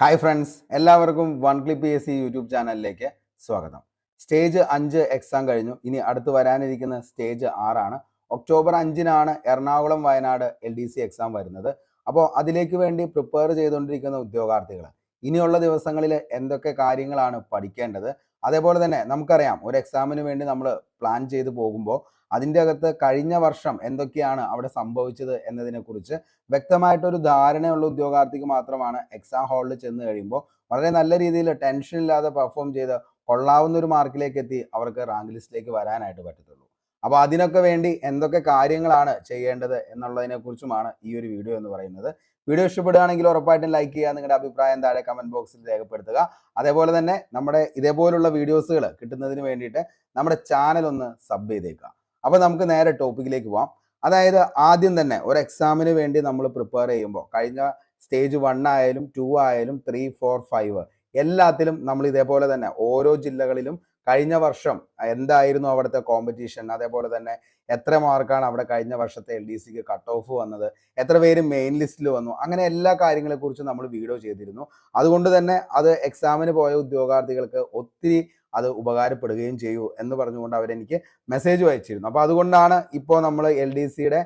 Hi friends എല്ലാവർക്കും one clip S C YouTube ചാനലിലേക്ക് സ്വാഗതം. സ്റ്റേജ് അഞ്ച് എക്സാം കഴിഞ്ഞു. ഇനി അടുത്ത് വരാനിരിക്കുന്ന സ്റ്റേജ് ആറാണ്. ഒക്ടോബർ അഞ്ചിനാണ് Ernakulam Wayanad L D C exam വരുന്നത്. അപ്പോൾ അതിലേക്ക് വേണ്ടി പ്രിപ്പയർ ചെയ്തുകൊണ്ടിരിക്കുന്ന ഉദ്യോഗാർത്ഥികൾ ഇനിയുള്ള ദിവസങ്ങളിൽ എന്തൊക്കെ കാര്യങ്ങളാണ് പഠിക്കേണ്ടത്? അതേപോലെ തന്നെ നമുക്കറിയാം ഒരു എക്സാമിന് വേണ്ടി നമ്മൾ പ്ലാൻ ചെയ്ത് പോകുമ്പോൾ അതിന്റെ അകത്ത് കഴിഞ്ഞ വർഷം എന്തൊക്കെയാണ് അവിടെ സംഭവിച്ചത് എന്നതിനെക്കുറിച്ച് വ്യക്തമായിട്ടൊരു ധാരണയുള്ള ഉദ്യോഗാർത്ഥിക്ക് മാത്രമാണ് എക്സാം ഹാളിൽ ചെന്ന് കഴിയുമ്പോൾ വളരെ നല്ല രീതിയിൽ ടെൻഷൻ ഇല്ലാതെ പെർഫോം ചെയ്ത് കൊള്ളാവുന്ന ഒരു മാർക്കിലേക്ക് എത്തി അവർക്ക് റാങ്ക് ലിസ്റ്റിലേക്ക് വരാനായിട്ട് പറ്റത്തുള്ളൂ. അപ്പോൾ അതിനൊക്കെ വേണ്ടി എന്തൊക്കെ കാര്യങ്ങളാണ് ചെയ്യേണ്ടത് എന്നുള്ളതിനെ കുറിച്ചുമാണ് ഈ ഒരു വീഡിയോ എന്ന് പറയുന്നത്. വീഡിയോ ഇഷ്ടപ്പെടുകയാണെങ്കിൽ ഉറപ്പായിട്ടും ലൈക്ക് ചെയ്യുക നിങ്ങളുടെ അഭിപ്രായം താഴെ കമന്റ് ബോക്സിൽ രേഖപ്പെടുത്തുക. അതേപോലെ തന്നെ നമ്മുടെ ഇതേപോലുള്ള വീഡിയോസുകൾ കിട്ടുന്നതിന് വേണ്ടിയിട്ട് നമ്മുടെ ചാനൽ ഒന്ന് സബ് ചെയ്തേക്കുക. അപ്പോൾ നമുക്ക് നേരെ ടോപ്പിക്കിലേക്ക് പോവാം. അതായത് ആദ്യം തന്നെ ഒരു എക്സാമിന് വേണ്ടി നമ്മൾ പ്രിപ്പയർ ചെയ്യുമ്പോൾ കഴിഞ്ഞ സ്റ്റേജ് വൺ ആയാലും ടു ആയാലും ത്രീ ഫോർ ഫൈവ് എല്ലാത്തിലും നമ്മൾ ഇതേപോലെ തന്നെ ഓരോ ജില്ലകളിലും കഴിഞ്ഞ വർഷം എന്തായിരുന്നു അവിടുത്തെ കോമ്പറ്റീഷൻ അതേപോലെ തന്നെ എത്ര മാർക്കാണ് അവിടെ കഴിഞ്ഞ വർഷത്തെ എൽ ഡി സിക്ക് കട്ട് ഓഫ് വന്നത്? എത്ര പേര് മെയിൻ ലിസ്റ്റിൽ വന്നു? അങ്ങനെ എല്ലാ കാര്യങ്ങളെക്കുറിച്ചും നമ്മൾ വീഡിയോ ചെയ്തിരുന്നു. അതുകൊണ്ട് തന്നെ അത് എക്സാമിന് പോയ ഉദ്യോഗാർത്ഥികൾക്ക് ഒത്തിരി അത് ഉപകാരപ്പെടുകയും ചെയ്യൂ എന്ന് പറഞ്ഞുകൊണ്ട് അവരെനിക്ക് മെസ്സേജ് അയച്ചിരുന്നു. അപ്പോൾ അതുകൊണ്ടാണ് ഇപ്പോൾ നമ്മൾ എൽ ഡി സിയുടെ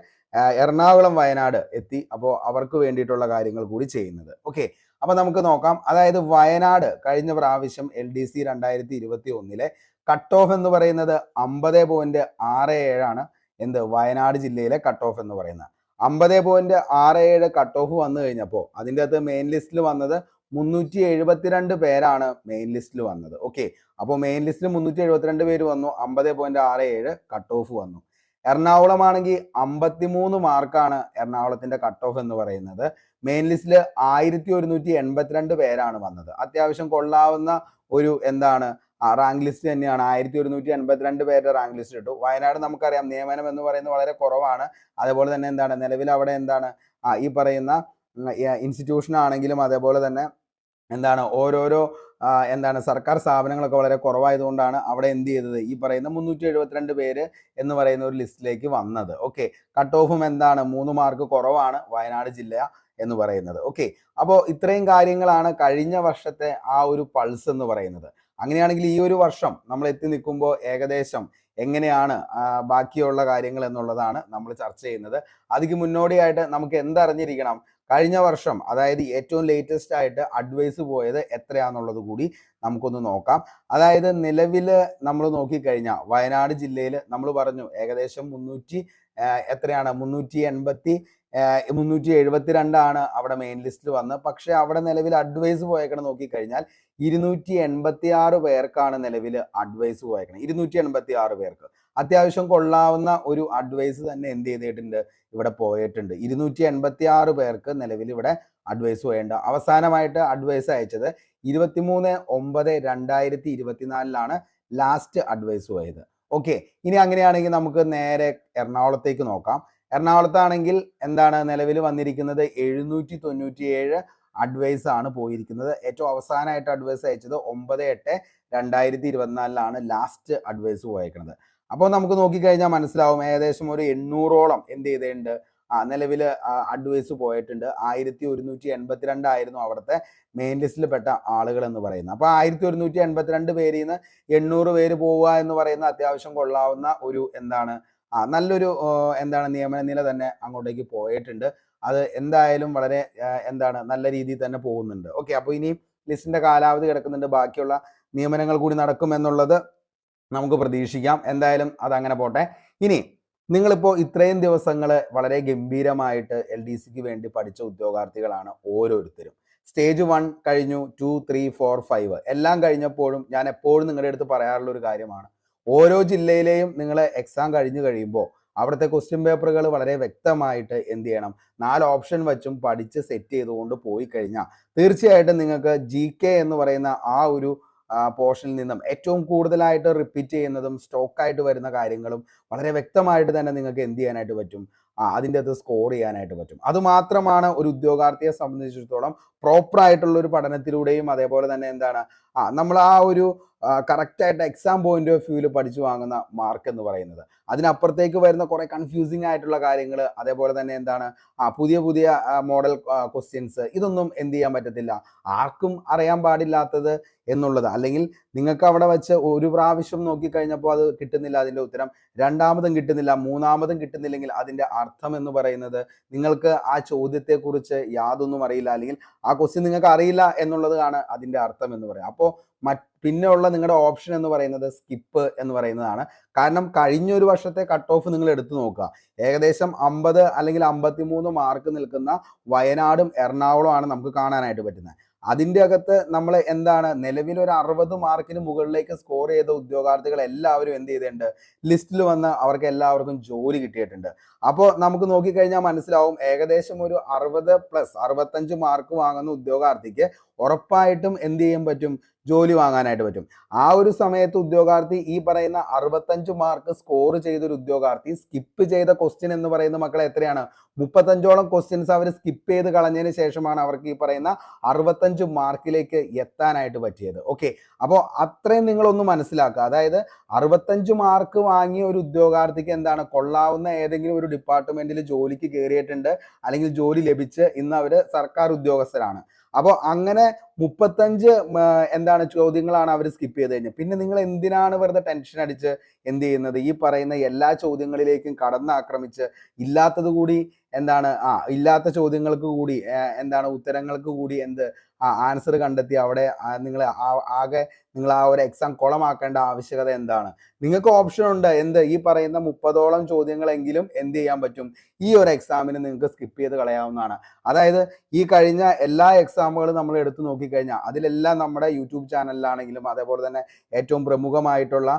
എറണാകുളം വയനാട് എത്തി അപ്പോൾ അവർക്ക് വേണ്ടിയിട്ടുള്ള കാര്യങ്ങൾ കൂടി ചെയ്യുന്നത്. ഓക്കെ അപ്പോൾ നമുക്ക് നോക്കാം. അതായത് വയനാട് കഴിഞ്ഞ പ്രാവശ്യം എൽ ഡി സി രണ്ടായിരത്തി ഇരുപത്തി ഒന്നിലെ കട്ട് ഓഫ് എന്ന് പറയുന്നത് അമ്പത് പോയിന്റ് ആറ് ഏഴാണ് എന്ത്? വയനാട് ജില്ലയിലെ കട്ട് ഓഫ് എന്ന് പറയുന്നത്. അമ്പത് പോയിന്റ് ആറ് ഏഴ് കട്ട് ഓഫ് വന്നു കഴിഞ്ഞപ്പോൾ അതിന്റെ അകത്ത് മെയിൻ ലിസ്റ്റിൽ വന്നത് മുന്നൂറ്റി എഴുപത്തിരണ്ട് പേരാണ് മെയിൻ ലിസ്റ്റിൽ വന്നത്. ഓക്കെ അപ്പോൾ മെയിൻ ലിസ്റ്റിൽ മുന്നൂറ്റി എഴുപത്തിരണ്ട് പേര് വന്നു അമ്പത് പോയിന്റ് ആറ് ഏഴ് കട്ട് ഓഫ് വന്നു. എറണാകുളം ആണെങ്കിൽ അമ്പത്തിമൂന്ന് മാർക്കാണ് എറണാകുളത്തിന്റെ കട്ട് ഓഫ് എന്ന് പറയുന്നത്. മെയിൻ ലിസ്റ്റിൽ ആയിരത്തി ഒരുന്നൂറ്റി എൺപത്തിരണ്ട് പേരാണ് വന്നത്. അത്യാവശ്യം കൊള്ളാവുന്ന ഒരു എന്താണ് റാങ്ക് ലിസ്റ്റ് തന്നെയാണ്. ആയിരത്തി ഒരുന്നൂറ്റി എൺപത്തിരണ്ട് പേരുടെ റാങ്ക് ലിസ്റ്റ് ഇട്ടു. വയനാട് നമുക്കറിയാം നിയമനം എന്ന് പറയുന്നത് വളരെ കുറവാണ്. അതേപോലെ തന്നെ എന്താണ് നിലവിൽ അവിടെ എന്താണ് ഈ പറയുന്ന ഇൻസ്റ്റിറ്റ്യൂഷൻ ആണെങ്കിലും അതേപോലെ തന്നെ എന്താണ് ഓരോരോ എന്താണ് സർക്കാർ സ്ഥാപനങ്ങളൊക്കെ വളരെ കുറവായതുകൊണ്ടാണ് അവിടെ എന്ത് ചെയ്തത്? ഈ പറയുന്ന മുന്നൂറ്റി എഴുപത്തിരണ്ട് പേര് എന്ന് പറയുന്ന ഒരു ലിസ്റ്റിലേക്ക് വന്നത്. ഓക്കെ. കട്ട് ഓഫും എന്താണ്? മൂന്ന് മാർക്ക് കുറവാണ് വയനാട് ജില്ല എന്ന് പറയുന്നത്. ഓക്കെ. അപ്പോൾ ഇത്രയും കാര്യങ്ങളാണ് കഴിഞ്ഞ വർഷത്തെ ആ ഒരു പൾസ് എന്ന് പറയുന്നത്. അങ്ങനെയാണെങ്കിൽ ഈ ഒരു വർഷം നമ്മൾ എത്തി നിൽക്കുമ്പോൾ ഏകദേശം എങ്ങനെയാണ് ബാക്കിയുള്ള കാര്യങ്ങൾ എന്നുള്ളതാണ് നമ്മൾ ചർച്ച ചെയ്യുന്നത്. അതിക്ക് മുന്നോടിയായിട്ട് നമുക്ക് എന്തറിഞ്ഞിരിക്കണം കഴിഞ്ഞ വർഷം അതായത് ഏറ്റവും ലേറ്റസ്റ്റ് ആയിട്ട് അഡ്വൈസ് പോയത് എത്രയാണെന്നുള്ളത് കൂടി നമുക്കൊന്ന് നോക്കാം. അതായത് നിലവിൽ നമ്മൾ നോക്കിക്കഴിഞ്ഞാൽ വയനാട് ജില്ലയിൽ നമ്മൾ പറഞ്ഞു ഏകദേശം മുന്നൂറ്റി എത്രയാണ്? മുന്നൂറ്റി എൺപത്തി മുന്നൂറ്റി എഴുപത്തിരണ്ടാണ് അവിടെ മെയിൻ ലിസ്റ്റിൽ വന്ന് പക്ഷെ അവിടെ നിലവിൽ അഡ്വൈസ് പോയേക്കണം നോക്കിക്കഴിഞ്ഞാൽ ഇരുന്നൂറ്റി എൺപത്തി ആറ് പേർക്കാണ് നിലവിൽ അഡ്വൈസ് പോയേക്കണം. ഇരുന്നൂറ്റി എൺപത്തി ആറ് പേർക്ക്. അത്യാവശ്യം കൊള്ളാവുന്ന ഒരു അഡ്വൈസ് തന്നെ എന്ത് ചെയ്തിട്ടുണ്ട്? ഇവിടെ പോയിട്ടുണ്ട്. ഇരുന്നൂറ്റി എൺപത്തി ആറ് പേർക്ക് നിലവിൽ ഇവിടെ അഡ്വൈസ് വേണ്ട അവസാനമായിട്ട് അഡ്വൈസ് അയച്ചത് ഇരുപത്തിമൂന്ന് ഒമ്പത് രണ്ടായിരത്തി ഇരുപത്തിനാലിലാണ് ലാസ്റ്റ് അഡ്വൈസ് പോയത്. ഓക്കെ ഇനി അങ്ങനെയാണെങ്കിൽ നമുക്ക് നേരെ എറണാകുളത്തേക്ക് നോക്കാം. എറണാകുളത്താണെങ്കിൽ എന്താണ് നിലവിൽ വന്നിരിക്കുന്നത്? എഴുന്നൂറ്റി തൊണ്ണൂറ്റി ഏഴ് അഡ്വൈസ് ആണ് പോയിരിക്കുന്നത്. ഏറ്റവും അവസാനമായിട്ട് അഡ്വൈസ് അയച്ചത് ഒമ്പത് എട്ട് രണ്ടായിരത്തി ഇരുപത്തിനാലിലാണ് ലാസ്റ്റ് അഡ്വൈസ് പോയേക്കുന്നത് അപ്പോൾ നമുക്ക് നോക്കിക്കഴിഞ്ഞാൽ മനസ്സിലാവും ഏകദേശം ഒരു എണ്ണൂറോളം എന്ത് ചെയ്തിട്ടുണ്ട്? ആ നിലവിൽ അഡ്വൈസ് പോയിട്ടുണ്ട്. ആയിരത്തി ഒരുന്നൂറ്റി എൺപത്തിരണ്ടായിരുന്നു അവിടുത്തെ മെയിൻ ലിസ്റ്റിൽ പെട്ട ആളുകൾ എന്ന് പറയുന്നത്. അപ്പോൾ ആയിരത്തി ഒരുന്നൂറ്റി എൺപത്തിരണ്ട് പേരിൽ നിന്ന് എണ്ണൂറ് പേര് പോവുക എന്ന് പറയുന്ന അത്യാവശ്യം കൊള്ളാവുന്ന ഒരു എന്താണ് നല്ലൊരു എന്താണ് നിയമന നില തന്നെ അങ്ങോട്ടേക്ക് പോയിട്ടുണ്ട്. അത് എന്തായാലും വളരെ എന്താണ് നല്ല രീതിയിൽ തന്നെ പോകുന്നുണ്ട്. ഓക്കെ അപ്പോൾ ഇനി ലിസ്റ്റിന്റെ കാലാവധി കിടക്കുന്നുണ്ട്. ബാക്കിയുള്ള നിയമനങ്ങൾ കൂടി നടക്കുമെന്നുള്ളത് നമുക്ക് പ്രതീക്ഷിക്കാം. എന്തായാലും അതങ്ങനെ പോട്ടെ. ഇനി നിങ്ങളിപ്പോൾ ഇത്രയും ദിവസങ്ങൾ വളരെ ഗംഭീരമായിട്ട് എൽ ഡി സിക്ക് വേണ്ടി പഠിച്ച ഉദ്യോഗാർത്ഥികളാണ് ഓരോരുത്തരും. സ്റ്റേജ് വൺ കഴിഞ്ഞു ടു ത്രീ ഫോർ ഫൈവ് എല്ലാം കഴിഞ്ഞപ്പോഴും ഞാൻ എപ്പോഴും നിങ്ങളുടെ അടുത്ത് പറയാറുള്ള ഒരു കാര്യമാണ്. ഓരോ ജില്ലയിലെയും നിങ്ങൾ എക്സാം കഴിഞ്ഞു കഴിയുമ്പോൾ അവിടുത്തെ ക്വസ്റ്റ്യൻ പേപ്പറുകൾ വളരെ വ്യക്തമായിട്ട് എന്ത് ചെയ്യണം? നാല് ഓപ്ഷൻ വച്ചും പഠിച്ച് സെറ്റ് ചെയ്തുകൊണ്ട് പോയി കഴിഞ്ഞാൽ തീർച്ചയായിട്ടും നിങ്ങൾക്ക് ജി എന്ന് പറയുന്ന ആ ഒരു പോർഷനിൽ നിന്നും ഏറ്റവും കൂടുതലായിട്ട് റിപ്പീറ്റ് ചെയ്യുന്നതും സ്റ്റോക്കായിട്ട് വരുന്ന കാര്യങ്ങളും വളരെ വ്യക്തമായിട്ട് തന്നെ നിങ്ങൾക്ക് എന്ത് ചെയ്യാനായിട്ട് പറ്റും? ആ അതിന്റെ അത് സ്കോർ ചെയ്യാനായിട്ട് പറ്റും. അതുമാത്രമാണ് ഒരു ഉദ്യോഗാർത്ഥിയെ സംബന്ധിച്ചിടത്തോളം പ്രോപ്പർ ആയിട്ടുള്ള ഒരു പഠനത്തിലൂടെയും അതേപോലെ തന്നെ എന്താണ് ആ നമ്മൾ ആ ഒരു കറക്റ്റായിട്ട് എക്സാം പോയിന്റ് ഓഫ് വ്യൂവിൽ പഠിച്ചു വാങ്ങുന്ന മാർക്ക് എന്ന് പറയുന്നത്. അതിനപ്പുറത്തേക്ക് വരുന്ന കുറെ കൺഫ്യൂസിങ് ആയിട്ടുള്ള കാര്യങ്ങൾ അതേപോലെ തന്നെ എന്താണ് ആ പുതിയ പുതിയ മോഡൽ ക്വസ്റ്റ്യൻസ് ഇതൊന്നും എന്ത് ചെയ്യാൻ പറ്റത്തില്ല. ആർക്കും അറിയാൻ പാടില്ലാത്തത് എന്നുള്ളത്. അല്ലെങ്കിൽ നിങ്ങൾക്ക് അവിടെ വെച്ച് ഒരു പ്രാവശ്യം നോക്കിക്കഴിഞ്ഞപ്പോൾ അത് കിട്ടുന്നില്ല അതിന്റെ ഉത്തരം. രണ്ടാമതും കിട്ടുന്നില്ല മൂന്നാമതും കിട്ടുന്നില്ലെങ്കിൽ അതിന്റെ അർത്ഥം എന്ന് പറയുന്നത് നിങ്ങൾക്ക് ആ ചോദ്യത്തെക്കുറിച്ച് യാതൊന്നും അറിയില്ല അല്ലെങ്കിൽ ആ ക്വസ്റ്റ്യൻ നിങ്ങൾക്ക് അറിയില്ല എന്നുള്ളതാണ് അതിന്റെ അർത്ഥം എന്ന് പറയുന്നത്. അപ്പോൾ പിന്നെ ഉള്ള നിങ്ങളുടെ ഓപ്ഷൻ എന്ന് പറയുന്നത് സ്കിപ്പ് എന്ന് പറയുന്നതാണ്. കാരണം കഴിഞ്ഞ ഒരു വർഷത്തെ കട്ട് ഓഫ് നിങ്ങൾ എടുത്തു നോക്കുക. ഏകദേശം അമ്പത് അല്ലെങ്കിൽ അമ്പത്തി മൂന്ന് മാർക്ക് നിൽക്കുന്ന വയനാടും എറണാകുളമാണ് നമുക്ക് കാണാനായിട്ട് പറ്റുന്നത്. അതിന്റെ അകത്ത് നമ്മൾ എന്താണ് നിലവിൽ ഒരു അറുപത് മാർക്കിന് മുകളിലേക്ക് സ്കോർ ചെയ്ത ഉദ്യോഗാർത്ഥികൾ എല്ലാവരും എന്ത് ചെയ്തിട്ടുണ്ട്? ലിസ്റ്റിൽ വന്ന് അവർക്ക് എല്ലാവർക്കും ജോലി കിട്ടിയിട്ടുണ്ട്. അപ്പോൾ നമുക്ക് നോക്കിക്കഴിഞ്ഞാൽ മനസ്സിലാവും ഏകദേശം ഒരു അറുപത് പ്ലസ് അറുപത്തഞ്ച് മാർക്ക് വാങ്ങുന്ന ഉദ്യോഗാർത്ഥിക്ക് ഉറപ്പായിട്ടും എന്ത് ചെയ്യാൻ പറ്റും? ജോലി വാങ്ങാനായിട്ട് പറ്റും. ആ ഒരു സമയത്ത് ഉദ്യോഗാർത്ഥി ഈ പറയുന്ന അറുപത്തഞ്ച് മാർക്ക് സ്കോർ ചെയ്ത ഒരു ഉദ്യോഗാർത്ഥി സ്കിപ്പ് ചെയ്ത ക്വസ്റ്റ്യൻ എന്ന് പറയുന്ന മക്കളെ എത്രയാണ്? മുപ്പത്തഞ്ചോളം ക്വസ്റ്റ്യൻസ് അവർ സ്കിപ്പ് ചെയ്ത് കളഞ്ഞതിന് ശേഷമാണ് അവർക്ക് ഈ പറയുന്ന അറുപത്തഞ്ച് മാർക്കിലേക്ക് എത്താനായിട്ട് പറ്റിയത്. ഓക്കെ അപ്പോൾ അത്രയും നിങ്ങളൊന്ന് മനസ്സിലാക്കുക. അതായത് അറുപത്തഞ്ച് മാർക്ക് വാങ്ങിയ ഒരു ഉദ്യോഗാർത്ഥിക്ക് എന്താണ്? കൊള്ളാവുന്ന ഏതെങ്കിലും ഒരു ഡിപ്പാർട്ട്മെന്റിൽ ജോലിക്ക് കയറിയിട്ടുണ്ട് അല്ലെങ്കിൽ ജോലി ലഭിച്ച് ഇന്ന് അവർ സർക്കാർ ഉദ്യോഗസ്ഥരാണ്. അപ്പോൾ അങ്ങനെ മുപ്പത്തഞ്ച് എന്താണ് ചോദ്യങ്ങളാണ് അവർ സ്കിപ്പ് ചെയ്ത് കഴിഞ്ഞത്. പിന്നെ നിങ്ങൾ എന്തിനാണ് വെറുതെ ടെൻഷൻ അടിച്ച് എന്ത് ചെയ്യുന്നത്? ഈ പറയുന്ന എല്ലാ ചോദ്യങ്ങളിലേക്കും കടന്നാക്രമിച്ച് ഇല്ലാത്തത് കൂടി എന്താണ്? ആ ഇല്ലാത്ത ചോദ്യങ്ങൾക്ക് കൂടി എന്താണ് ഉത്തരങ്ങൾക്ക് കൂടി എന്ത് ആൻസർ കണ്ടെത്തി അവിടെ നിങ്ങൾ ആകെ നിങ്ങൾ ആ ഒരു എക്സാം കുളമാക്കേണ്ട ആവശ്യകത എന്താണ്? നിങ്ങൾക്ക് ഓപ്ഷൻ ഉണ്ട്. എന്ത്? ഈ പറയുന്ന മുപ്പതോളം ചോദ്യങ്ങളെങ്കിലും എന്ത് ചെയ്യാൻ പറ്റും? ഈ ഒരു എക്സാമിന് നിങ്ങൾക്ക് സ്കിപ്പ് ചെയ്ത് കളയാവുന്നതാണ്. അതായത് ഈ കഴിഞ്ഞ എല്ലാ എക്സാമുകളും നമ്മൾ എടുത്തു നോക്കിക്കഴിഞ്ഞാൽ അതിലെല്ലാം നമ്മുടെ യൂട്യൂബ് ചാനലിലാണെങ്കിലും അതേപോലെ തന്നെ ഏറ്റവും പ്രമുഖമായിട്ടുള്ള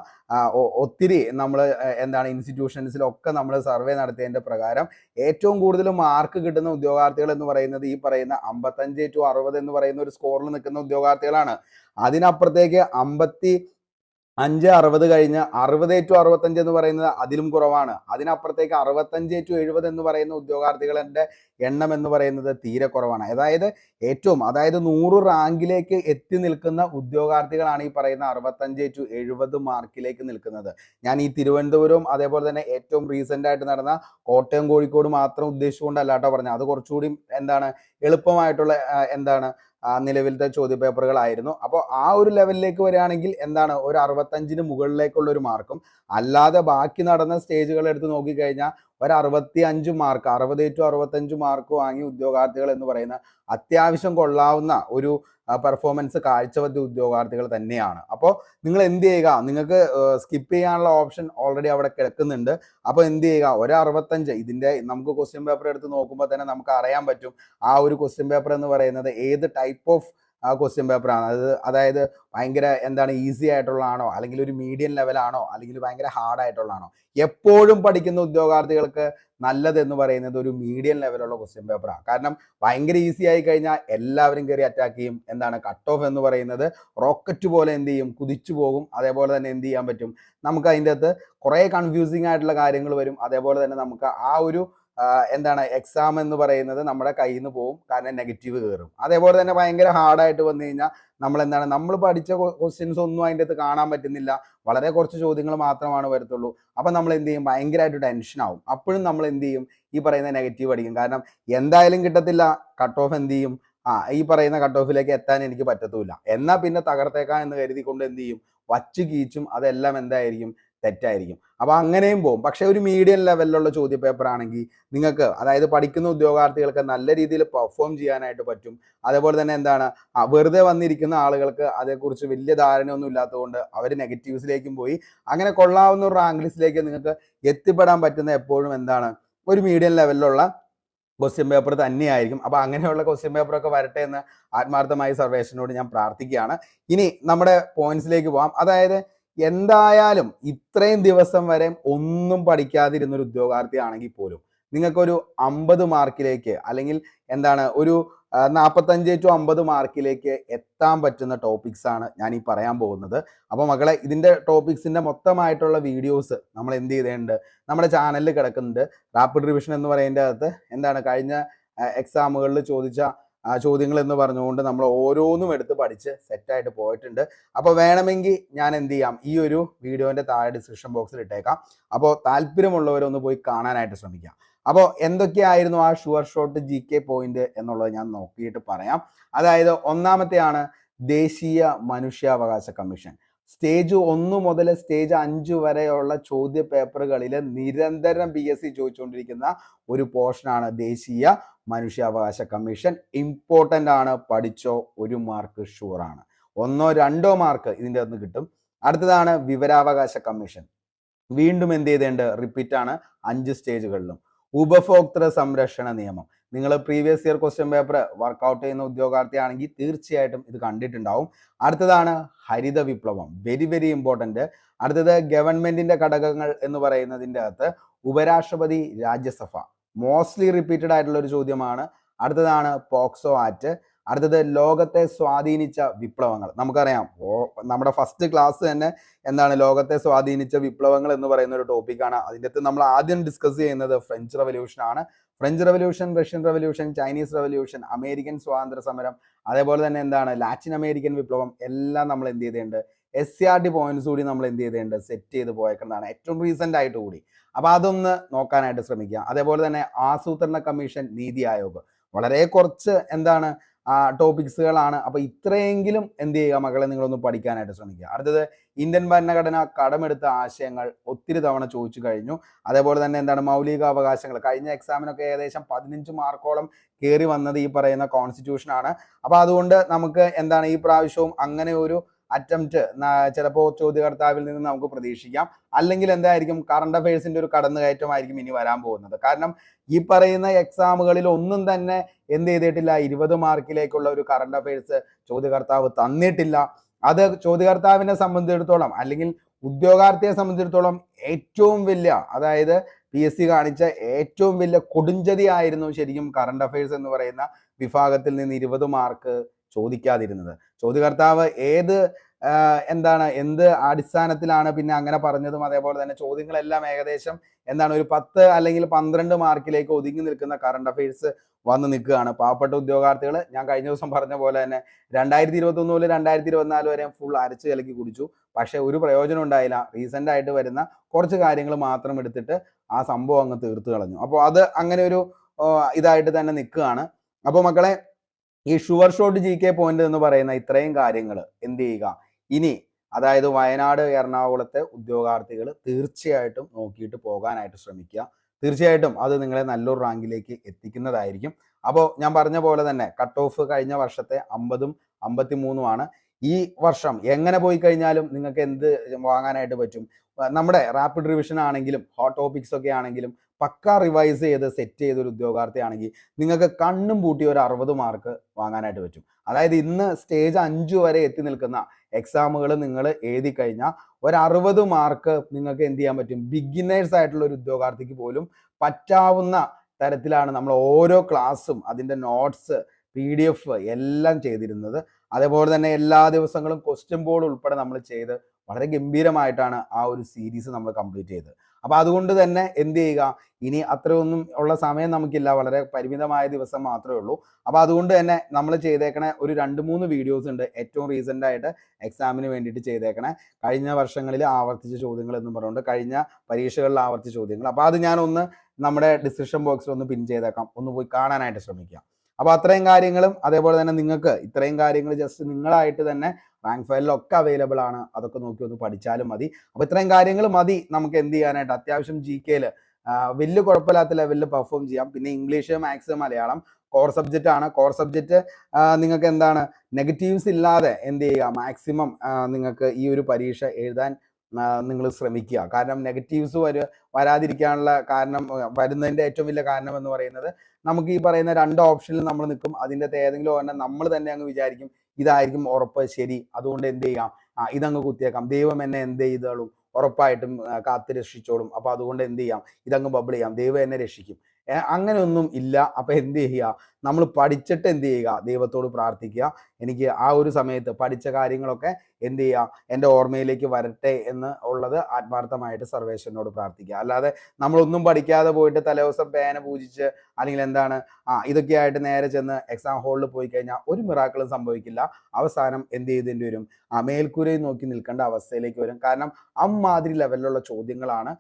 ഒത്തിരി നമ്മൾ എന്താണ് ഇൻസ്റ്റിറ്റ്യൂഷൻസിലൊക്കെ നമ്മൾ സർവേ നടത്തിയതിന്റെ പ്രകാരം ഏറ്റവും കൂടുതൽ മാർക്ക് കിട്ടുന്ന ഉദ്യോഗാർത്ഥികൾ എന്ന് പറയുന്നത് ഈ പറയുന്ന അമ്പത്തഞ്ച് ടു അറുപത് എന്ന് പറയുന്ന ഒരു സ്കോറിൽ നിൽക്കുന്ന ഉദ്യോഗാർത്ഥികളാണ്. അതിനപ്പുറത്തേക്ക് അമ്പത്തി അഞ്ച് അറുപത് കഴിഞ്ഞ് അറുപത് ടു അറുപത്തഞ്ച് എന്ന് പറയുന്നത് അതിലും കുറവാണ്. അതിനപ്പുറത്തേക്ക് അറുപത്തഞ്ച് ടു എഴുപത് എന്ന് പറയുന്ന ഉദ്യോഗാർത്ഥികളുടെ എണ്ണം എന്ന് പറയുന്നത് തീരെ കുറവാണ്. അതായത് ഏറ്റവും അതായത് നൂറ് റാങ്കിലേക്ക് എത്തി നിൽക്കുന്ന ഉദ്യോഗാർത്ഥികളാണ് ഈ പറയുന്ന അറുപത്തഞ്ച് ടു എഴുപത് മാർക്കിലേക്ക് നിൽക്കുന്നത്. ഞാൻ ഈ തിരുവനന്തപുരവും അതേപോലെ തന്നെ ഏറ്റവും റീസെന്റ് ആയിട്ട് നടന്ന കോട്ടയം കോഴിക്കോട് മാത്രം ഉദ്ദേശിച്ചുകൊണ്ടല്ല കേട്ടോ പറഞ്ഞത്. അത് കുറച്ചുകൂടി എന്താണ് എളുപ്പമായിട്ടുള്ള എന്താണ് നിലവിലത്തെ ചോദ്യപേപ്പറുകളായിരുന്നു. അപ്പോൾ ആ ഒരു ലെവലിലേക്ക് വരികയാണെങ്കിൽ എന്താണ്? ഒരു അറുപത്തഞ്ചിന് മുകളിലേക്കുള്ള ഒരു മാർക്കും. അല്ലാതെ ബാക്കി നടന്ന സ്റ്റേജുകൾ എടുത്ത് നോക്കിക്കഴിഞ്ഞാൽ ഒരു അറുപത്തി അഞ്ച് മാർക്ക് അറുപത് ടു അറുപത്തഞ്ച് മാർക്ക് വാങ്ങി ഉദ്യോഗാർത്ഥികൾ എന്ന് പറയുന്ന അത്യാവശ്യം കൊള്ളാവുന്ന ഒരു പെർഫോമൻസ് കാഴ്ചവെച്ച ഉദ്യോഗാർത്ഥികൾ തന്നെയാണ്. അപ്പോൾ നിങ്ങൾ എന്ത് ചെയ്യുക? നിങ്ങൾക്ക് സ്കിപ്പ് ചെയ്യാനുള്ള ഓപ്ഷൻ ഓൾറെഡി അവിടെ കിടക്കുന്നുണ്ട്. അപ്പോൾ എന്ത് ചെയ്യുക? ഒരു അറുപത്തഞ്ച് ഇതിന്റെ നമുക്ക് ക്വസ്റ്റ്യൻ പേപ്പർ എടുത്ത് നോക്കുമ്പോൾ തന്നെ നമുക്ക് അറിയാൻ പറ്റും. ആ ഒരു ക്വസ്റ്റ്യൻ പേപ്പർ എന്ന് പറയുന്നത് ഏത് ടൈപ്പ് ഓഫ് ആ ക്വസ്റ്റ്യൻ പേപ്പറാണ് അത് അതായത് ഭയങ്കര എന്താണ് ഈസി ആയിട്ടുള്ളതാണോ? അല്ലെങ്കിൽ ഒരു മീഡിയം ലെവലാണോ അല്ലെങ്കിൽ ഭയങ്കര ഹാർഡ് ആയിട്ടുള്ളതാണോ? എപ്പോഴും പഠിക്കുന്ന ഉദ്യോഗാർത്ഥികൾക്ക് നല്ലതെന്ന് പറയുന്നത് ഒരു മീഡിയം ലെവലുള്ള ക്വസ്റ്റ്യൻ പേപ്പറാണ് കാരണം ഭയങ്കര ഈസി ആയി കഴിഞ്ഞാൽ എല്ലാവരും കയറി അറ്റാക്ക് ചെയ്യും. എന്താണ് കട്ട് ഓഫ് എന്ന് പറയുന്നത് റോക്കറ്റ് പോലെ എന്ത് ചെയ്യും? കുതിച്ചു പോകും. അതേപോലെ തന്നെ എന്ത് ചെയ്യാൻ പറ്റും? നമുക്ക് അതിന്റെ അകത്ത് കുറേ കൺഫ്യൂസിങ് ആയിട്ടുള്ള കാര്യങ്ങൾ വരും. അതേപോലെ തന്നെ നമുക്ക് ആ ഒരു എന്താണ് എക്സാം എന്ന് പറയുന്നത് നമ്മുടെ കയ്യിൽ നിന്ന് പോകും കാരണം നെഗറ്റീവ് കയറും അതേപോലെ തന്നെ ഭയങ്കര ഹാർഡായിട്ട് വന്നു കഴിഞ്ഞാൽ നമ്മൾ എന്താണ് നമ്മൾ പഠിച്ച ക്വസ്റ്റ്യൻസ് ഒന്നും അതിന്റെ അകത്ത് കാണാൻ പറ്റുന്നില്ല. വളരെ കുറച്ച് ചോദ്യങ്ങൾ മാത്രമാണ് വരത്തുള്ളൂ. അപ്പം നമ്മൾ എന്ത് ചെയ്യും? ഭയങ്കരമായിട്ട് ടെൻഷൻ ആവും. അപ്പോഴും നമ്മൾ എന്ത് ചെയ്യും? ഈ പറയുന്ന നെഗറ്റീവ് അടിക്കും. കാരണം എന്തായാലും കിട്ടത്തില്ല. കട്ട് ഓഫ് എന്ത് ചെയ്യും? ആ ഈ പറയുന്ന കട്ട് ഓഫിലേക്ക് എത്താൻ എനിക്ക് പറ്റത്തുമില്ല എന്നാൽ പിന്നെ തകർത്തേക്കാം എന്ന് കരുതിക്കൊണ്ട് എന്ത് ചെയ്യും? വച്ച് കീച്ചും അതെല്ലാം എന്തായിരിക്കും? തെറ്റായിരിക്കും. അപ്പോൾ അങ്ങനെയും പോകും പക്ഷേ ഒരു മീഡിയം ലെവലിലുള്ള ചോദ്യ പേപ്പർ ആണെങ്കിൽ നിങ്ങൾക്ക് അതായത് പഠിക്കുന്ന ഉദ്യോഗാർത്ഥികൾക്ക് നല്ല രീതിയിൽ പെർഫോം ചെയ്യാനായിട്ട് പറ്റും. അതേപോലെ തന്നെ എന്താണ് വെറുതെ വന്നിരിക്കുന്ന ആളുകൾക്ക് അതേക്കുറിച്ച് വലിയ ധാരണയൊന്നും ഇല്ലാത്തതുകൊണ്ട് അവർ നെഗറ്റീവ്സിലേക്കും പോയി. അങ്ങനെ കൊള്ളാവുന്ന ഒരു റാങ്ക് ലിസ്റ്റിലേക്ക് നിങ്ങൾക്ക് എത്തിപ്പെടാൻ പറ്റുന്ന എപ്പോഴും എന്താണ് ഒരു മീഡിയം ലെവലിലുള്ള ക്വസ്റ്റ്യൻ പേപ്പർ തന്നെയായിരിക്കും. അപ്പോൾ അങ്ങനെയുള്ള ക്വസ്റ്റ്യൻ പേപ്പറൊക്കെ വരട്ടെ എന്ന് ആത്മാർത്ഥമായി സർവേഷനോട് ഞാൻ പ്രാർത്ഥിക്കുകയാണ്. ഇനി നമ്മുടെ പോയിന്റ്സിലേക്ക് പോകാം അതായത് എന്തായാലും ഇത്രയും ദിവസം വരെ ഒന്നും പഠിക്കാതിരുന്ന ഒരു ഉദ്യോഗാർത്ഥി ആണെങ്കിൽ പോലും നിങ്ങൾക്കൊരു അമ്പത് മാർക്കിലേക്ക് അല്ലെങ്കിൽ എന്താണ് ഒരു നാൽപ്പത്തഞ്ച് ടു അമ്പത് മാർക്കിലേക്ക് എത്താൻ പറ്റുന്ന ടോപ്പിക്സ് ആണ് ഞാൻ ഈ പറയാൻ പോകുന്നത്. അപ്പോൾ മക്കളെ ഇതിന്റെ ടോപ്പിക്സിന്റെ മൊത്തമായിട്ടുള്ള വീഡിയോസ് നമ്മൾ എന്ത് ചെയ്തിട്ടുണ്ട്? നമ്മുടെ ചാനലിൽ കിടക്കുന്നുണ്ട്. റാപ്പിഡ് റിവിഷൻ എന്ന് പറയുന്നതിന്റെ അകത്ത് എന്താണ് കഴിഞ്ഞ എക്സാമുകളിൽ ചോദിച്ച ആ, ചോദ്യങ്ങൾ എന്ന് പറഞ്ഞുകൊണ്ട് നമ്മൾ ഓരോന്നും എടുത്ത് പഠിച്ച് സെറ്റായിട്ട് പോയിട്ടുണ്ട്. അപ്പോൾ വേണമെങ്കിൽ ഞാൻ എന്ത് ചെയ്യാം? ഈ ഒരു വീഡിയോന്റെ താഴെ ഡിസ്ക്രിപ്ഷൻ ബോക്സിൽ ഇട്ടേക്കാം. അപ്പോൾ താല്പര്യമുള്ളവരൊന്ന് പോയി കാണാനായിട്ട് ശ്രമിക്കാം. അപ്പോൾ എന്തൊക്കെയായിരുന്നു ആ sure shot G K point എന്നുള്ളത് ഞാൻ നോക്കിയിട്ട് പറയാം. അതായത് ഒന്നാമത്തെയാണ് ദേശീയ മനുഷ്യാവകാശ കമ്മീഷൻ. സ്റ്റേജ് ഒന്ന് മുതൽ സ്റ്റേജ് അഞ്ച് വരെയുള്ള ചോദ്യ പേപ്പറുകളിൽ നിരന്തരം പി എസ് സി ചോദിച്ചുകൊണ്ടിരിക്കുന്ന ഒരു പോർഷനാണ് ദേശീയ മനുഷ്യാവകാശ കമ്മീഷൻ ഇമ്പോർട്ടന്റ് ആണ്. പഠിച്ചോ ഒരു മാർക്ക് ഷുവർ ആണ്. ഒന്നോ രണ്ടോ മാർക്ക് ഇതിന്റെ അകത്ത് കിട്ടും. അടുത്തതാണ് വിവരാവകാശ കമ്മീഷൻ. വീണ്ടും എന്ത് ചെയ്തേണ്ട? റിപ്പീറ്റ് ആണ്. അഞ്ച് സ്റ്റേജുകളിലും ഉപഭോക്തൃ സംരക്ഷണ നിയമം. നിങ്ങൾ previous year question paper work out ചെയ്യുന്ന ഉദ്യോഗാർത്ഥിയാണെങ്കിൽ തീർച്ചയായിട്ടും ഇത് കണ്ടിട്ടുണ്ടാവും. അടുത്തതാണ് ഹരിത വിപ്ലവം. വെരി വെരി ഇമ്പോർട്ടന്റ് അടുത്തത് ഗവൺമെന്റിന്റെ ഘടകങ്ങൾ എന്ന് പറയുന്നതിന്റെ അകത്ത് ഉപരാഷ്ട്രപതി രാജ്യസഭ. മോസ്റ്റ്ലി റിപ്പീറ്റഡ് ആയിട്ടുള്ള ഒരു ചോദ്യമാണ്. അടുത്തതാണ് പോക്സോ ആറ്റ്. അടുത്തത് ലോകത്തെ സ്വാധീനിച്ച വിപ്ലവങ്ങൾ. നമുക്കറിയാം നമ്മുടെ ഫസ്റ്റ് ക്ലാസ് തന്നെ എന്താണ് ലോകത്തെ സ്വാധീനിച്ച വിപ്ലവങ്ങൾ എന്ന് പറയുന്ന ഒരു ടോപ്പിക്കാണ് അതിന്റെ അകത്ത് നമ്മൾ ആദ്യം ഡിസ്കസ് ചെയ്യുന്നത് ഫ്രഞ്ച് റവല്യൂഷൻ ആണ്. French revolution Russian revolution Chinese revolution American സ്വാതന്ത്ര്യ സമരം അതേപോലെ തന്നെ എന്താണ് ലാറ്റിൻ അമേരിക്കൻ വിപ്ലവം എല്ലാം നമ്മൾ എന്ത് ചെയ്തിട്ടുണ്ട് S C R T points കൂടി നമ്മൾ എന്ത് ചെയ്തിട്ടുണ്ട്? സെറ്റ് ചെയ്ത് പോയേക്കുന്നതാണ്. ഏറ്റവും റീസെന്റ് ആയിട്ട് കൂടി. അപ്പൊ അതൊന്ന് നോക്കാനായിട്ട് ശ്രമിക്കുക. അതേപോലെ തന്നെ ആസൂത്രണ കമ്മീഷൻ നീതി ആയോഗ്. വളരെ കുറച്ച് എന്താണ് ടോപ്പിക്സുകളാണ് അപ്പൊ ഇത്രയെങ്കിലും എന്ത് ചെയ്യുക മക്കളെ? നിങ്ങളൊന്ന് പഠിക്കാനായിട്ട് ശ്രമിക്കുക. അടുത്തത് ഇന്ത്യൻ ഭരണഘടന കടമെടുത്ത ആശയങ്ങൾ ഒത്തിരി തവണ ചോദിച്ചു കഴിഞ്ഞു. അതേപോലെ തന്നെ എന്താണ് മൗലിക അവകാശങ്ങൾ കഴിഞ്ഞ എക്സാമിനൊക്കെ ഏകദേശം പതിനഞ്ച് മാർക്കോളം കയറി വന്നത് ഈ പറയുന്ന കോൺസ്റ്റിറ്റ്യൂഷനാണ് അപ്പോൾ അപ്പൊ അതുകൊണ്ട് നമുക്ക് എന്താണ് ഈ പ്രാവശ്യവും അങ്ങനെ ഒരു അറ്റംപ്റ്റ് ചിലപ്പോൾ ചോദ്യകർത്താവിൽ നിന്ന് നമുക്ക് പ്രതീക്ഷിക്കാം. അല്ലെങ്കിൽ എന്തായിരിക്കും കറണ്ട് അഫയേഴ്സിന്റെ ഒരു കടന്നുകയറ്റമായിരിക്കും ഇനി വരാൻ പോകുന്നത്. കാരണം ഈ പറയുന്ന എക്സാമുകളിൽ ഒന്നും തന്നെ എന്ത് ചെയ്തിട്ടില്ല. ഇരുപത് മാർക്കിലേക്കുള്ള ഒരു കറണ്ട് അഫയേഴ്സ് ചോദ്യകർത്താവ് തന്നിട്ടില്ല. അത് ചോദ്യകർത്താവിനെ സംബന്ധിച്ചിടത്തോളം അല്ലെങ്കിൽ ഉദ്യോഗാർത്ഥിയെ സംബന്ധിച്ചിടത്തോളം ഏറ്റവും വലിയ അതായത് പി എസ് സി കാണിച്ച ഏറ്റവും വലിയ കൊടുഞ്ചതി ആയിരുന്നു ശരിക്കും കറണ്ട് അഫയേഴ്സ് എന്ന് പറയുന്ന വിഭാഗത്തിൽ നിന്ന് ഇരുപത് മാർക്ക് ചോദിക്കാതിരുന്നത്. ചോദ്യകർത്താവ് ഏത് എന്താണ് എന്ത് അടിസ്ഥാനത്തിലാണ് പിന്നെ അങ്ങനെ പറഞ്ഞതും അതേപോലെ തന്നെ ചോദ്യങ്ങളെല്ലാം ഏകദേശം എന്താണ് ഒരു പത്ത് അല്ലെങ്കിൽ പന്ത്രണ്ട് മാർക്കിലേക്ക് ഒതുങ്ങി നിൽക്കുന്ന കറണ്ട് അഫയേഴ്സ് വന്ന് നിൽക്കുകയാണ്. പാവപ്പെട്ട ഉദ്യോഗാർത്ഥികൾ ഞാൻ കഴിഞ്ഞ ദിവസം പറഞ്ഞ പോലെ തന്നെ രണ്ടായിരത്തി ഇരുപത്തി ഒന്ന് മുതൽ രണ്ടായിരത്തി ഇരുപത്തിനാല് വരെ ഫുൾ അരച്ച് കലക്കി കുടിച്ചു. പക്ഷെ ഒരു പ്രയോജനം ഉണ്ടായില്ല. റീസെന്റ് ആയിട്ട് വരുന്ന കുറച്ച് കാര്യങ്ങൾ മാത്രം എടുത്തിട്ട് ആ സംഭവം അങ്ങ് തീർത്തു കളഞ്ഞു. അപ്പോൾ അത് അങ്ങനെ ഒരു ഇതായിട്ട് തന്നെ നിൽക്കുകയാണ്. അപ്പോൾ മക്കളെ ഈ sure shot G K point എന്ന് പറയുന്ന ഇത്രയും കാര്യങ്ങൾ എന്ത് ചെയ്യുക? ഇനി അതായത് വയനാട് എറണാകുളത്തെ ഉദ്യോഗാർത്ഥികൾ തീർച്ചയായിട്ടും നോക്കിയിട്ട് പോകാനായിട്ട് ശ്രമിക്കുക. തീർച്ചയായിട്ടും അത് നിങ്ങളെ നല്ലൊരു റാങ്കിലേക്ക് എത്തിക്കുന്നതായിരിക്കും. അപ്പോൾ ഞാൻ പറഞ്ഞ പോലെ തന്നെ കട്ട് ഓഫ് കഴിഞ്ഞ വർഷത്തെ അമ്പതും അമ്പത്തി മൂന്നുമാണ് ഈ വർഷം എങ്ങനെ പോയി കഴിഞ്ഞാലും നിങ്ങൾക്ക് എന്ത് വാങ്ങാനായിട്ട് പറ്റും? നമ്മുടെ റാപ്പിഡ് റിവിഷൻ ആണെങ്കിലും ഹോട്ട് ടോപ്പിക്സ് ഒക്കെ ആണെങ്കിലും പക്ക റിവൈസ് ചെയ്ത് സെറ്റ് ചെയ്ത ഒരു ഉദ്യോഗാർത്ഥിയാണെങ്കിൽ നിങ്ങൾക്ക് കണ്ണും പൂട്ടി ഒരു അറുപത് മാർക്ക് വാങ്ങാനായിട്ട് പറ്റും. അതായത് ഇന്ന് സ്റ്റേജ് അഞ്ചു വരെ എത്തി നിൽക്കുന്ന എക്സാമുകൾ നിങ്ങൾ എഴുതി കഴിഞ്ഞാൽ ഒരു അറുപത് മാർക്ക് നിങ്ങൾക്ക് എന്ത് ചെയ്യാൻ പറ്റും? ബിഗിനേഴ്സ് ആയിട്ടുള്ള ഒരു ഉദ്യോഗാർത്ഥിക്ക് പോലും പറ്റാവുന്ന തരത്തിലാണ് നമ്മൾ ഓരോ ക്ലാസ്സും അതിന്റെ നോട്ട്സ് പി ഡി എഫ് എല്ലാം ചെയ്തിരുന്നത്. അതേപോലെ തന്നെ എല്ലാ ദിവസങ്ങളും ക്വസ്റ്റ്യൻ ബോർഡ് ഉൾപ്പെടെ നമ്മൾ ചെയ്ത് വളരെ ഗംഭീരമായിട്ടാണ് ആ ഒരു സീരീസ് നമ്മൾ കംപ്ലീറ്റ് ചെയ്തത്. അപ്പൊ അതുകൊണ്ട് തന്നെ എന്ത് ചെയ്യുക? ഇനി അത്രയൊന്നും ഉള്ള സമയം നമുക്കില്ല. വളരെ പരിമിതമായ ദിവസം മാത്രമേ ഉള്ളൂ. അപ്പൊ അതുകൊണ്ട് തന്നെ നമ്മൾ ചെയ്തേക്കണ ഒരു രണ്ട് മൂന്ന് വീഡിയോസ് ഉണ്ട് ഏറ്റവും റീസെന്റ് ആയിട്ട് എക്സാമിന് വേണ്ടിയിട്ട് ചെയ്തേക്കണ. കഴിഞ്ഞ വർഷങ്ങളിൽ ആവർത്തിച്ച ചോദ്യങ്ങൾ എന്ന് പറഞ്ഞുകൊണ്ട് കഴിഞ്ഞ പരീക്ഷകളിൽ ആവർത്തിച്ച ചോദ്യങ്ങൾ. അപ്പൊ അത് ഞാനൊന്ന് നമ്മുടെ ഡിസ്ക്രിപ്ഷൻ ബോക്സിൽ ഒന്ന് പിൻ ചെയ്തേക്കാം. ഒന്ന് പോയി കാണാനായിട്ട് ശ്രമിക്കാം. അപ്പൊ അത്രയും കാര്യങ്ങളും അതേപോലെ തന്നെ നിങ്ങൾക്ക് ഇത്രയും കാര്യങ്ങൾ ജസ്റ്റ് നിങ്ങളായിട്ട് തന്നെ റാങ്ക് ഫയലിലൊക്കെ അവൈലബിൾ ആണ്. അതൊക്കെ നോക്കി ഒന്ന് പഠിച്ചാലും മതി. അപ്പോൾ ഇത്രയും കാര്യങ്ങൾ മതി നമുക്ക് എന്ത് ചെയ്യാനായിട്ട്. അത്യാവശ്യം ജി കെയിൽ വലിയ കുഴപ്പമില്ലാത്ത ലെവലിൽ പെർഫോം ചെയ്യാം. പിന്നെ English maths Malayalam core subject ആണ്. കോർ സബ്ജക്റ്റ് നിങ്ങൾക്ക് എന്താണ്? നെഗറ്റീവ്സ് ഇല്ലാതെ എന്ത് ചെയ്യുക? മാക്സിമം നിങ്ങൾക്ക് ഈ ഒരു പരീക്ഷ എഴുതാൻ നിങ്ങൾ ശ്രമിക്കുക. കാരണം നെഗറ്റീവ്സ് വരുക വരാതിരിക്കാനുള്ള കാരണം വരുന്നതിന്റെ ഏറ്റവും വലിയ കാരണം എന്ന് പറയുന്നത് നമുക്ക് ഈ പറയുന്ന രണ്ട് ഓപ്ഷനിൽ നമ്മൾ നിൽക്കും. അതിന്റെ ഏതെങ്കിലും ഒരെണ്ണം നമ്മൾ തന്നെ അങ്ങ് വിചാരിക്കും. ഇതായിരിക്കും ഉറപ്പ് ശരി. അതുകൊണ്ട് എന്ത് ചെയ്യാം? ആ ഇതങ്ങ് കുത്തിയേക്കാം. ദൈവം എന്നെ എന്ത് ചെയ്തോളും ഉറപ്പായിട്ടും കാത്തു രക്ഷിച്ചോളും. അപ്പൊ അതുകൊണ്ട് എന്ത് ചെയ്യാം? ഇതങ്ങ് ബബിൾ ചെയ്യാം. ദൈവം എന്നെ രക്ഷിക്കും. അങ്ങനെയൊന്നും ഇല്ല. അപ്പൊ എന്ത് ചെയ്യുക? നമ്മൾ പഠിച്ചിട്ട് എന്ത് ചെയ്യുക? ദൈവത്തോട് പ്രാർത്ഥിക്കുക. എനിക്ക് ആ ഒരു സമയത്ത് പഠിച്ച കാര്യങ്ങളൊക്കെ എന്ത് ചെയ്യുക? എന്റെ ഓർമ്മയിലേക്ക് വരട്ടെ എന്ന് ഉള്ളത് ആത്മാർത്ഥമായിട്ട് സർവേശ്വരനോട് പ്രാർത്ഥിക്കുക. അല്ലാതെ നമ്മളൊന്നും പഠിക്കാതെ പോയിട്ട് തലേദിവസം പേന പൂജിച്ച് അല്ലെങ്കിൽ എന്താണ് ആ ഇതൊക്കെയായിട്ട് നേരെ ചെന്ന് എക്സാം ഹാളിൽ പോയി കഴിഞ്ഞാൽ ഒരു മിറാക്കളും സംഭവിക്കില്ല. അവസാനം എന്ത് ചെയ്തേണ്ടി വരും? ആ മേൽക്കൂരയിൽ നോക്കി നിൽക്കേണ്ട അവസ്ഥയിലേക്ക് വരും. കാരണം അമ്മാതിരി ലെവലിലുള്ള ചോദ്യങ്ങളാണ്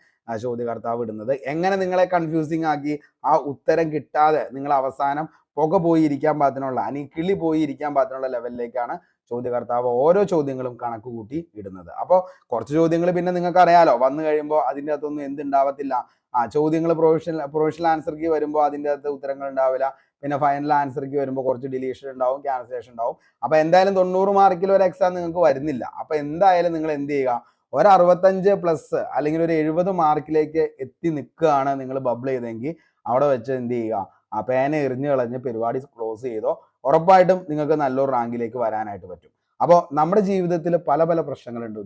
ചോദ്യകർത്താവ് ഇടുന്നത്. എങ്ങനെ നിങ്ങളെ കൺഫ്യൂസിങ് ആക്കി? ആ ഉത്തരം കിട്ടാതെ നിങ്ങൾ അവസാനം പുക പോയി ഇരിക്കാൻ അല്ലെങ്കിൽ കിളി പോയി ഇരിക്കാൻ ലെവലിലേക്കാണ് ചോദ്യകർത്താവ് ഓരോ ചോദ്യങ്ങളും കണക്ക് കൂട്ടി ഇടുന്നത്. അപ്പോൾ കുറച്ച് ചോദ്യങ്ങൾ പിന്നെ നിങ്ങൾക്ക് അറിയാലോ. വന്നു കഴിയുമ്പോൾ അതിന്റെ അകത്തൊന്നും എന്തുണ്ടാവത്തില്ല. ആ ചോദ്യങ്ങൾ പ്രൊഫഷണൽ പ്രൊഫഷണൽ ആൻസർക്ക് വരുമ്പോൾ അതിന്റെ അകത്ത് ഉത്തരങ്ങൾ ഉണ്ടാവില്ല. പിന്നെ ഫൈനൽ ആൻസർക്ക് വരുമ്പോൾ കുറച്ച് ഡിലീഷൻ ഉണ്ടാവും ക്യാൻസലേഷൻ ഉണ്ടാവും. അപ്പോൾ എന്തായാലും തൊണ്ണൂറ് മാർക്കിൽ ഒരു എക്സാം നിങ്ങൾക്ക് വരുന്നില്ല. അപ്പോൾ എന്തായാലും നിങ്ങൾ എന്ത് ചെയ്യുക? ഒരു അറുപത്തഞ്ച് പ്ലസ് അല്ലെങ്കിൽ ഒരു എഴുപത് മാർക്കിലേക്ക് എത്തി നിൽക്കുകയാണ് നിങ്ങൾ ബബിൾ ചെയ്തെങ്കിൽ അവിടെ വെച്ച് എന്ത് ചെയ്യുക? ആ പേന എറിഞ്ഞു കളഞ്ഞ് പരിപാടി ക്ലോസ് ചെയ്തോ? ഉറപ്പായിട്ടും നിങ്ങൾക്ക് നല്ലൊരു റാങ്കിലേക്ക് വരാനായിട്ട് പറ്റും. അപ്പോൾ നമ്മുടെ ജീവിതത്തിൽ പല പല പ്രശ്നങ്ങളുണ്ട്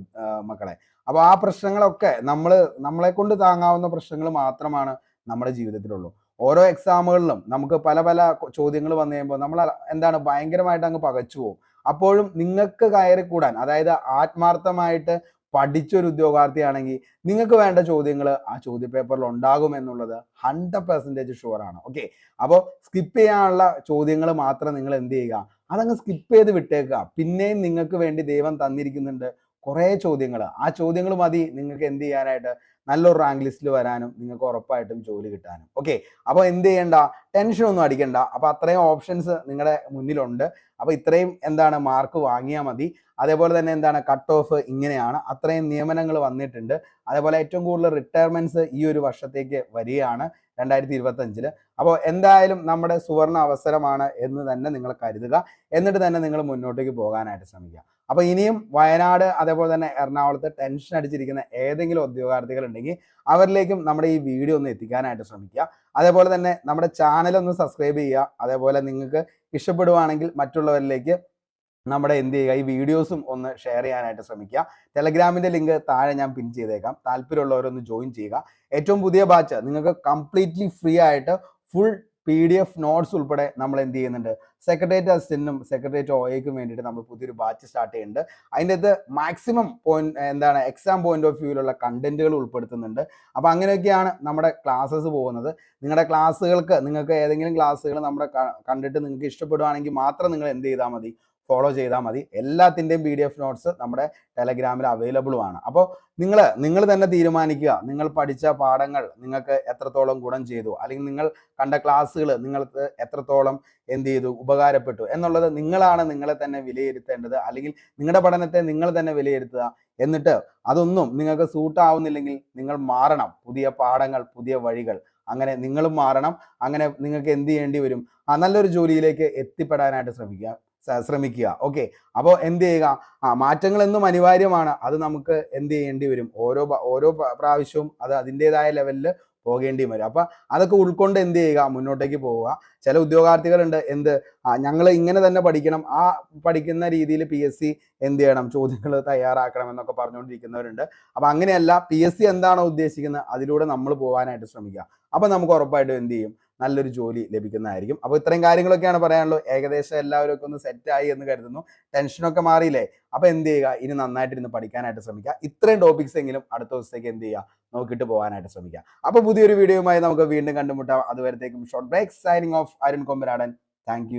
മക്കളെ. അപ്പോൾ ആ പ്രശ്നങ്ങളൊക്കെ നമ്മൾ നമ്മളെ കൊണ്ട് താങ്ങാവുന്ന പ്രശ്നങ്ങൾ മാത്രമാണ് നമ്മുടെ ജീവിതത്തിലുള്ളൂ. ഓരോ എക്സാമുകളിലും നമുക്ക് പല പല ചോദ്യങ്ങൾ വന്നു കഴിയുമ്പോൾ നമ്മൾ എന്താണ് ഭയങ്കരമായിട്ട് അങ്ങ് പകച്ചു പോകും. അപ്പോഴും നിങ്ങൾക്ക് കയറി കൂടാൻ അതായത് ആത്മാർത്ഥമായിട്ട് പഠിച്ചൊരു ഉദ്യോഗാർത്ഥിയാണെങ്കിൽ നിങ്ങൾക്ക് വേണ്ട ചോദ്യങ്ങൾ ആ ചോദ്യ പേപ്പറിൽ ഉണ്ടാകും എന്നുള്ളത് ഹൺഡ്രഡ് പെർസെന്റേജ് ഷുവർ ആണ്. ഓക്കെ അപ്പോൾ സ്കിപ്പ് ചെയ്യാനുള്ള ചോദ്യങ്ങൾ മാത്രം നിങ്ങൾ എന്ത് ചെയ്യുക? അതങ്ങ് സ്കിപ്പ് ചെയ്ത് വിട്ടേക്കുക. പിന്നെയും നിങ്ങൾക്ക് വേണ്ടി ദൈവം തന്നിരിക്കുന്നുണ്ട് കുറേ ചോദ്യങ്ങൾ. ആ ചോദ്യങ്ങൾ മതി നിങ്ങൾക്ക് എന്ത് ചെയ്യാനായിട്ട്? നല്ലൊരു റാങ്ക് ലിസ്റ്റിൽ വരാനും നിങ്ങൾക്ക് ഉറപ്പായിട്ടും ജോലി കിട്ടാനും. ഓക്കെ അപ്പോൾ എന്ത് ചെയ്യണ്ട? ടെൻഷൻ ഒന്നും അടിക്കണ്ട. അപ്പോൾ അത്രയും ഓപ്ഷൻസ് നിങ്ങളുടെ മുന്നിലുണ്ട്. അപ്പോൾ ഇത്രയും എന്താണ് മാർക്ക് വാങ്ങിയാൽ മതി. അതേപോലെ തന്നെ എന്താണ് കട്ട് ഓഫ് ഇങ്ങനെയാണ്. അത്രയും നിയമനങ്ങൾ വന്നിട്ടുണ്ട്. അതേപോലെ ഏറ്റവും കൂടുതൽ റിട്ടയർമെന്റ്സ് ഈ ഒരു വർഷത്തേക്ക് വരികയാണ് രണ്ടായിരത്തി ഇരുപത്തി അഞ്ചിൽ അപ്പോൾ എന്തായാലും നമ്മുടെ സുവർണ അവസരമാണ് എന്ന് തന്നെ നിങ്ങൾ കരുതുക. എന്നിട്ട് തന്നെ നിങ്ങൾ മുന്നോട്ടേക്ക് പോകാനായിട്ട് ശ്രമിക്കുക. അപ്പോൾ ഇനിയും വയനാട് അതേപോലെ തന്നെ എറണാകുളത്ത് ടെൻഷൻ അടിച്ചിരിക്കുന്ന ഏതെങ്കിലും ഉദ്യോഗാർത്ഥികൾ ഉണ്ടെങ്കിൽ അവരിലേക്കും നമ്മുടെ ഈ വീഡിയോ ഒന്ന് എത്തിക്കാനായിട്ട് ശ്രമിക്കുക. അതേപോലെ തന്നെ നമ്മുടെ ചാനൽ ഒന്ന് സബ്സ്ക്രൈബ് ചെയ്യുക. അതേപോലെ നിങ്ങൾക്ക് ഇഷ്ടപ്പെടുവാണെങ്കിൽ മറ്റുള്ളവരിലേക്ക് നമ്മുടെ എന്ത് ചെയ്യുക? ഈ വീഡിയോസും ഒന്ന് ഷെയർ ചെയ്യാനായിട്ട് ശ്രമിക്കുക. ടെലഗ്രാമിന്റെ ലിങ്ക് താഴെ ഞാൻ പിൻ ചെയ്തേക്കാം. താല്പര്യമുള്ളവരൊന്ന് ജോയിൻ ചെയ്യുക. ഏറ്റവും പുതിയ ബാച്ച് നിങ്ങൾക്ക് കംപ്ലീറ്റ്ലി ഫ്രീ ആയിട്ട് full P D F notes ഉൾപ്പെടെ നമ്മൾ എന്ത് ചെയ്യുന്നുണ്ട്? സെക്രട്ടേറിയറ്റ് അസിസ്റ്റന്റിനും സെക്രട്ടേറിയറ്റ് ഒയ്ക്കും വേണ്ടിയിട്ട് നമ്മൾ പുതിയൊരു ബാച്ച് സ്റ്റാർട്ട് ചെയ്യുന്നുണ്ട്. അതിന്റെ അകത്ത് മാക്സിമം പോയിന്റ് എന്താണ് എക്സാം പോയിന്റ് ഓഫ് വ്യൂവിലുള്ള കണ്ടന്റുകൾ ഉൾപ്പെടുത്തുന്നുണ്ട്. അപ്പോൾ അങ്ങനെയൊക്കെയാണ് നമ്മുടെ ക്ലാസ്സസ് പോകുന്നത്. നിങ്ങളുടെ ക്ലാസ്സുകൾക്ക് നിങ്ങൾക്ക് ഏതെങ്കിലും ക്ലാസ്സുകൾ നമ്മുടെ കണ്ടിട്ട് നിങ്ങൾക്ക് ഇഷ്ടപ്പെടുവാണെങ്കിൽ മാത്രം നിങ്ങൾ എന്ത് ചെയ്താൽ മതി? ഫോളോ ചെയ്താൽ മതി. എല്ലാത്തിന്റെയും പി ഡി എഫ് നോട്ട്സ് നമ്മുടെ ടെലഗ്രാമിൽ അവൈലബിളും ആണ്. അപ്പോൾ നിങ്ങൾ നിങ്ങൾ തന്നെ തീരുമാനിക്കുക. നിങ്ങൾ പഠിച്ച പാഠങ്ങൾ നിങ്ങൾക്ക് എത്രത്തോളം ഗുണം ചെയ്തു. അല്ലെങ്കിൽ നിങ്ങൾ കണ്ട ക്ലാസ്സുകൾ നിങ്ങൾക്ക് എത്രത്തോളം എന്ത് ചെയ്തു ഉപകാരപ്പെട്ടു എന്നുള്ളത് നിങ്ങളാണ് നിങ്ങളെ തന്നെ വിലയിരുത്തേണ്ടത്. അല്ലെങ്കിൽ നിങ്ങളുടെ പഠനത്തെ നിങ്ങൾ തന്നെ വിലയിരുത്തുക. എന്നിട്ട് അതൊന്നും നിങ്ങൾക്ക് സൂട്ടാവുന്നില്ലെങ്കിൽ നിങ്ങൾ മാറണം. പുതിയ പാഠങ്ങൾ പുതിയ വഴികൾ. അങ്ങനെ നിങ്ങളും മാറണം. അങ്ങനെ നിങ്ങൾക്ക് എന്ത് ചെയ്യേണ്ടി വരും? ആ നല്ലൊരു ജോലിയിലേക്ക് എത്തിപ്പെടാനായിട്ട് ശ്രമിക്കുക. ശ്രമിക്കുക. ഓക്കെ അപ്പോൾ എന്ത് ചെയ്യുക? ആ മാറ്റങ്ങൾ എന്നും അനിവാര്യമാണ്. അത് നമുക്ക് എന്ത് ചെയ്യേണ്ടി വരും? ഓരോ ഓരോ പ്രാവശ്യവും അത് അതിന്റെതായ ലെവലിൽ പോകേണ്ടി വരും. അപ്പൊ അതൊക്കെ ഉൾക്കൊണ്ട് എന്ത് ചെയ്യുക? മുന്നോട്ടേക്ക് പോവുക. ചില ഉദ്യോഗാർത്ഥികളുണ്ട്. എന്ത്? ഞങ്ങൾ ഇങ്ങനെ തന്നെ പഠിക്കണം. ആ പഠിക്കുന്ന രീതിയിൽ പി എസ് സി എന്ത് ചെയ്യണം? ചോദ്യങ്ങൾ തയ്യാറാക്കണം എന്നൊക്കെ പറഞ്ഞുകൊണ്ടിരിക്കുന്നവരുണ്ട്. അപ്പൊ അങ്ങനെയല്ല പി എസ് സി എന്താണോ ഉദ്ദേശിക്കുന്നത്? അതിലൂടെ നമ്മൾ പോകാനായിട്ട് ശ്രമിക്കുക. അപ്പൊ നമുക്ക് ഉറപ്പായിട്ടും എന്ത് ചെയ്യും? നല്ലൊരു ജോലി ലഭിക്കുന്നതായിരിക്കും. അപ്പോൾ ഇത്രയും കാര്യങ്ങളൊക്കെയാണ് പറയാനുള്ളത്. ഏകദേശം എല്ലാവരും ഒക്കെ ഒന്ന് സെറ്റായി എന്ന് കരുതുന്നു. ടെൻഷനൊക്കെ മാറിയില്ലേ? അപ്പോൾ എന്ത് ചെയ്യുക? ഇനി നന്നായിട്ട് ഇരുന്ന് പഠിക്കാനായിട്ട് ശ്രമിക്കുക. ഇത്രയും ടോപ്പിക്സ് എങ്കിലും അടുത്ത ദിവസത്തേക്ക് എന്ത് ചെയ്യുക? നോക്കിയിട്ട് പോകാനായിട്ട് ശ്രമിക്കുക. അപ്പോൾ പുതിയൊരു വീഡിയോയുമായി നമുക്ക് വീണ്ടും കണ്ടുമുട്ടാം. അതുവരത്തേക്കും short break signing off Arun Kombaradan. Thank